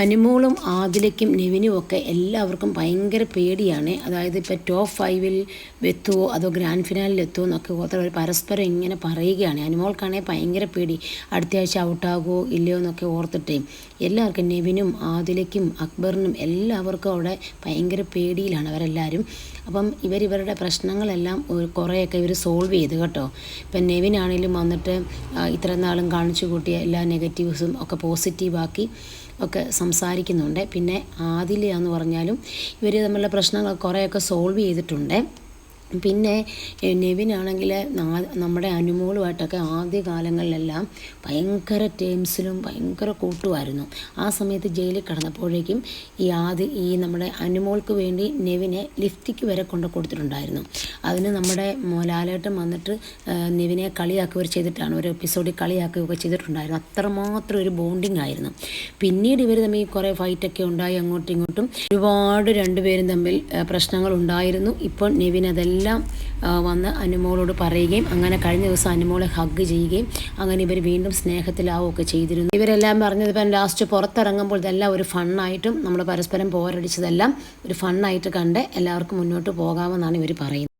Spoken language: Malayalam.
അനുമോളും ആദിലയ്ക്കും നെവിനും ഒക്കെ എല്ലാവർക്കും ഭയങ്കര പേടിയാണ്. അതായത് ഇപ്പോൾ ടോപ്പ് ഫൈവിൽ എത്തുമോ അതോ ഗ്രാൻഡ് ഫിനാലിൽ എത്തുമോ എന്നൊക്കെ ഓർത്തവർ പരസ്പരം ഇങ്ങനെ പറയുകയാണ്. അനുമോൾക്കാണെങ്കിൽ ഭയങ്കര പേടി. അടുത്ത ആഴ്ച ഔട്ടാകുമോ ഇല്ലയോ എന്നൊക്കെ ഓർത്തിട്ട് എല്ലാവർക്കും നെവിനും ആദിലയ്ക്കും അക്ബറിനും എല്ലാവർക്കും അവിടെ ഭയങ്കര പേടിയിലാണ് അവരെല്ലാവരും അപ്പം ഇവരിവരുടെ പ്രശ്നങ്ങളെല്ലാം കുറേയൊക്കെ ഇവർ സോൾവ് ചെയ്ത് കേട്ടോ. ഇപ്പം നെവിനാണെങ്കിലും വന്നിട്ട് ഇത്ര നാളും കാണിച്ചു കൂട്ടിയ എല്ലാ നെഗറ്റീവ്സും ഒക്കെ പോസിറ്റീവാക്കി ഒക്കെ സംസാരിക്കുന്നുണ്ട്. പിന്നെ ആദിലയാന്ന് പറഞ്ഞാലും ഇവർ തമ്മിലുള്ള പ്രശ്നങ്ങൾ കുറേയൊക്കെ സോൾവ് ചെയ്തിട്ടുണ്ട്. പിന്നെ നെവിനാണെങ്കിൽ നമ്മുടെ അനുമോളുമായിട്ടൊക്കെ ആദ്യ കാലങ്ങളിലെല്ലാം ഭയങ്കര ടേംസിലും ഭയങ്കര കൂട്ടുമായിരുന്നു. ആ സമയത്ത് ജയിലിൽ കടന്നപ്പോഴേക്കും ഈ ആദ്യ ഈ നമ്മുടെ അനുമോൾക്ക് വേണ്ടി നെവിനെ ലിഫ്റ്റിക്ക് വരെ കൊണ്ട് കൊടുത്തിട്ടുണ്ടായിരുന്നു. അതിന് നമ്മുടെ ലാലേട്ടൻ വന്നിട്ട് നെവിനെ കളിയാക്കുകയൊക്കെ ചെയ്തിട്ടാണ് ഒരു എപ്പിസോഡിൽ കളിയാക്കുകയൊക്കെ ചെയ്തിട്ടുണ്ടായിരുന്നു. അത്രമാത്രം ഒരു ബോണ്ടിങ് ആയിരുന്നു. പിന്നീട് ഇവർ തമ്മിൽ കുറേ ഫൈറ്റൊക്കെ ഉണ്ടായി അങ്ങോട്ടും ഇങ്ങോട്ടും. ഒരുപാട് രണ്ടുപേരും തമ്മിൽ പ്രശ്നങ്ങൾ ഉണ്ടായിരുന്നു. ഇപ്പോൾ നെവിൻ അതെല്ലാം ആ, വന്ന് അനുമോളോട് പറയുകയും അങ്ങനെ കഴിഞ്ഞ ദിവസം അനുമോളെ ഹഗ് ചെയ്യുകയും അങ്ങനെ ഇവർ വീണ്ടും സ്നേഹത്തിലാവുകയൊക്കെ ചെയ്തിരുന്നു. ഇവരെല്ലാം പറഞ്ഞത് ഇപ്പം ലാസ്റ്റ് പുറത്തിറങ്ങുമ്പോൾ ഇതെല്ലാം ഒരു ഫണ്ണായിട്ടും നമ്മൾ പരസ്പരം പോരടിച്ചതെല്ലാം ഒരു ഫണ്ണായിട്ട് കണ്ട് എല്ലാവർക്കും മുന്നോട്ട് പോകാമെന്നാണ് ഇവർ പറയുന്നത്.